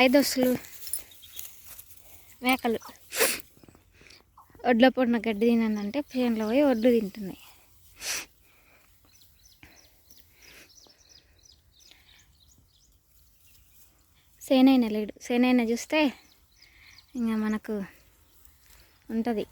ఐదు మేకలు. ఒడ్ల పొడిన గడ్డి తినందంటే ప్లేన్లో పోయి ఒడ్లు తింటున్నాయి. సేనైనా లేడు. సేనైనా చూస్తే ఇంకా మనకు ఉంటుంది.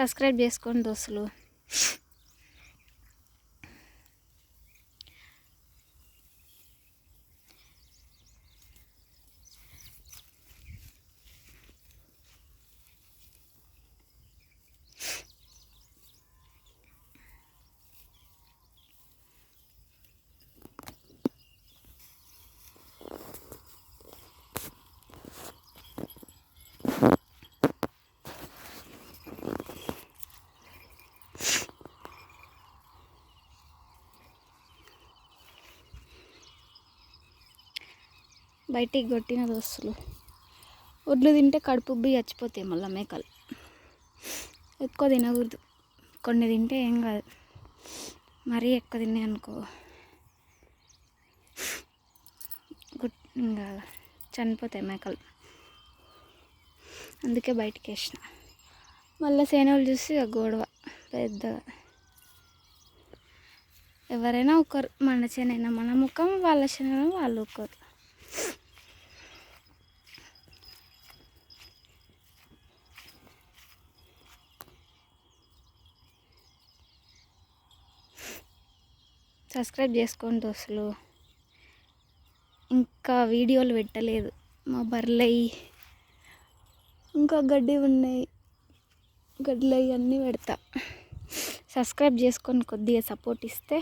సబ్స్క్రైబ్ చేసుకోండి దోస్తులు బయటికి కొట్టిన దోస్తులు వడ్లు తింటే కడుపు ఉబ్బి చచ్చిపోతాయి మళ్ళీ మేకలు. ఎక్కువ తినకూడదు. కొన్ని తింటే ఏం కాదు. మరీ ఎక్కువ తిన్నాయి అనుకో. గుట్ ఇంకా చనిపోతాయి మేకలు. అందుకే బయటికి వేసిన. మళ్ళీ సేనలు చూసి గొడవ పెద్దగా. ఎవరైనా ఒకరు మన చేనైనా మన ముఖం వాళ్ళ చేనైనా వాళ్ళు ఒకరు సబ్స్క్రైబ్ చేసుకోండి దోస్తులు ఇంకా వీడియోలు పెట్టలేదు. మా బర్రెలవి ఇంకా గడ్డి ఉన్నాయి. గడ్డలు అన్నీ పెడతా. సబ్స్క్రైబ్ చేసుకొని కొద్దిగా సపోర్ట్ ఇస్తే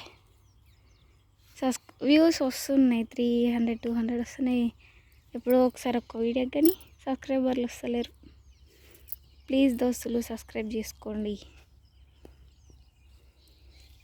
సబ్స్ వ్యూస్ వస్తున్నాయి. త్రీ హండ్రెడ్ టూ హండ్రెడ్ వస్తున్నాయి. ఎప్పుడో ఒకసారి ఒక్క వీడియో కానీ సబ్స్క్రైబర్లు వస్తలేరు. ప్లీజ్ దోస్తులు సబ్స్క్రైబ్ చేసుకోండి.